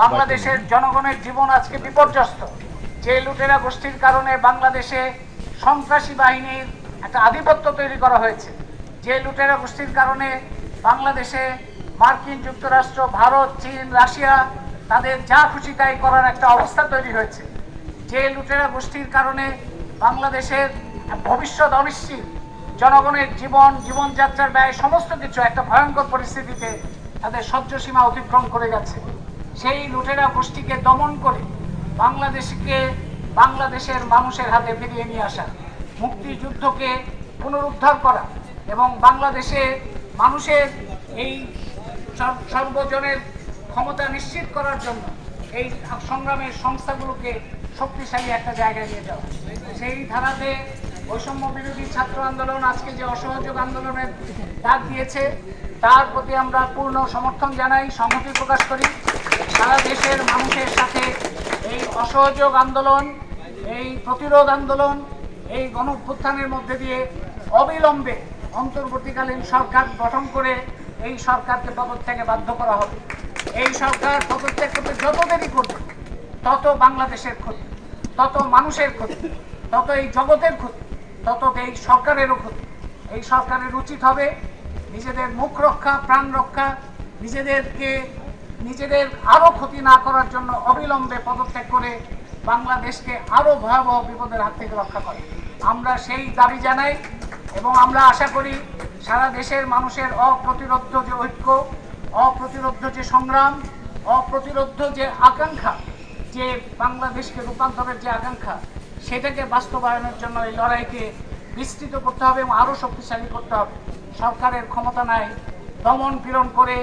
বাংলাদেশের জনগণের জীবন আজকে বিপর্যস্ত। যে লুটেরা গোষ্ঠীর কারণে বাংলাদেশে সন্ত্রাসী বাহিনীর একটা আধিপত্য তৈরি করা হয়েছে, যে লুটেরা গোষ্ঠীর কারণে বাংলাদেশে মার্কিন যুক্তরাষ্ট্র, ভারত, চীন, রাশিয়া তাদের যা খুশি তাই করার একটা অবস্থা তৈরি হয়েছে। যে লুটেরা গোষ্ঠীর কারণে বাংলাদেশের ভবিষ্যৎ অনিশ্চিত, জনগণের জীবন, জীবনযাত্রার ব্যয়, সমস্ত কিছু একটা ভয়ঙ্কর পরিস্থিতিতে তাদের সহ্য সীমা অতিক্রম করে গেছে। সেই লুটেরা গোষ্ঠীকে দমন করে বাংলাদেশকে, বাংলাদেশের মানুষের হাতে ফিরিয়ে নিয়ে আসা, মুক্তিযুদ্ধকে পুনরুদ্ধার করা এবং বাংলাদেশে মানুষের এই সর- সর্বজনের ক্ষমতা নিশ্চিত করার জন্য এই সংগ্রামের সংস্থাগুলোকে শক্তিশালী একটা জায়গায় নিয়ে যাওয়া। সেই ধারাতে বৈষম্য বিরোধী ছাত্র আন্দোলন আজকে যে অসহযোগ আন্দোলনের ডাক দিয়েছে, তার প্রতি আমরা পূর্ণ সমর্থন জানাই, সংহতি প্রকাশ করি। সারা দেশের মানুষের সাথে এই অসহযোগ আন্দোলন, এই প্রতিরোধ আন্দোলন, এই গণঅভ্যুত্থানের মধ্যে দিয়ে অবিলম্বে অন্তর্বর্তীকালীন সরকার গঠন করে এই সরকারকে পদত্যাগে বাধ্য করা হবে। এই সরকার পদত্যাগ করতে যত দেরি করবে, তত বাংলাদেশের ক্ষতি, তত মানুষের ক্ষতি, তত এই জগতের ক্ষতি, তত এই সরকারেরও ক্ষতি। এই সরকারের উচিত হবে নিজেদের মুখ রক্ষা, প্রাণ রক্ষা, নিজেদেরকে নিজেদের আরও ক্ষতি না করার জন্য অবিলম্বে পদত্যাগ করে বাংলাদেশকে আরও ভয়াবহ বিপদের হাত থেকে রক্ষা করে। আমরা সেই দাবি জানাই এবং আমরা আশা করি সারা দেশের মানুষের অপ্রতিরোধ যে ঐক্য, অপ্রতিরোধ্য যে সংগ্রাম, অপ্রতিরোধ্য যে আকাঙ্ক্ষা, যে বাংলাদেশকে রূপান্তরের যে আকাঙ্ক্ষা, সেটাকে বাস্তবায়নের জন্য এই লড়াইকে বিস্তৃত করতে হবে এবং আরও শক্তিশালী করতে হবে। সরকারের ক্ষমতা নাই, দমন পীড়ন করে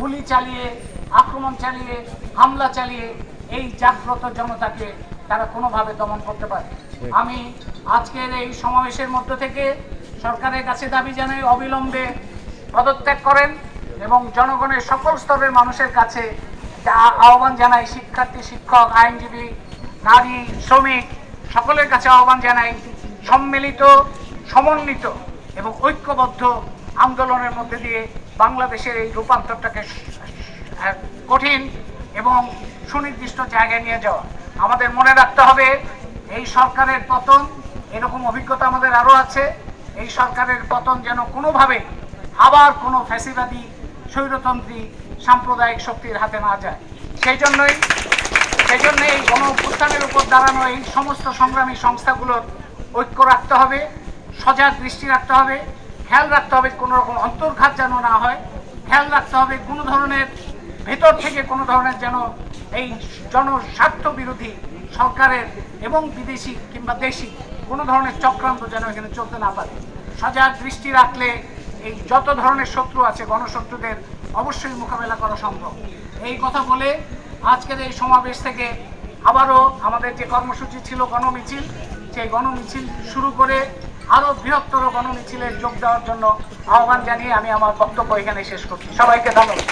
গুলি চালিয়ে আক্রমণ চালিয়ে হামলা চালিয়ে এই জাগ্রত জনতাকে তারা কোনোভাবে দমন করতে পারে আমি আজকের এই সমাবেশের মধ্য থেকে সরকারের কাছে দাবি জানাই অবিলম্বে পদত্যাগ করেন এবং জনগণের সকল স্তরের মানুষের কাছে আহ্বান জানাই শিক্ষার্থী শিক্ষক আইনজীবী নারী শ্রমিক সকলের কাছে আহ্বান জানাই সম্মিলিত সমন্বিত এবং ঐক্যবদ্ধ আন্দোলনের মধ্যে দিয়ে বাংলাদেশের এই রূপান্তরটাকে কঠিন এবং সুনির্দিষ্ট জায়গায় নিয়ে যাওয়া। আমাদের মনে রাখতে হবে, এই সরকারের পতন, এরকম অভিজ্ঞতা আমাদের আরও আছে। এই সরকারের পতন যেন কোনোভাবে আবার কোনো ফ্যাসিবাদী, স্বৈরতন্ত্রী, সাম্প্রদায়িক শক্তির হাতে না যায়। সেই জন্যই, সেই জন্য এই গণ অভ্যুত্থানের উপর দাঁড়ানো এই সমস্ত সংগ্রামী সংস্থাগুলোর ঐক্য রাখতে হবে, সজাগ দৃষ্টি রাখতে হবে, খেয়াল রাখতে হবে কোনো রকম অন্তর্ঘাত যেন না হয়। খেয়াল রাখতে হবে কোনো ধরনের ভেতর থেকে কোনো ধরনের যেন এই জনস্বার্থ বিরোধী সরকারের এবং বিদেশি কিংবা দেশি কোনো ধরনের চক্রান্ত যেন এখানে চলতে না পারে। সজাগ দৃষ্টি রাখলে এই যত ধরনের শত্রু আছে, গণশত্রুদের অবশ্যই মোকাবেলা করা সম্ভব। এই কথা বলে আজকের এই সমাবেশ থেকে আবারও আমাদের যে কর্মসূচি ছিল গণমিছিল, সেই গণমিছিল শুরু করে আরও বৃহত্তর গণমিছিলে যোগ দেওয়ার জন্য আহ্বান জানিয়ে আমি আমার বক্তব্য এখানে শেষ করছি। সবাইকে ধন্যবাদ।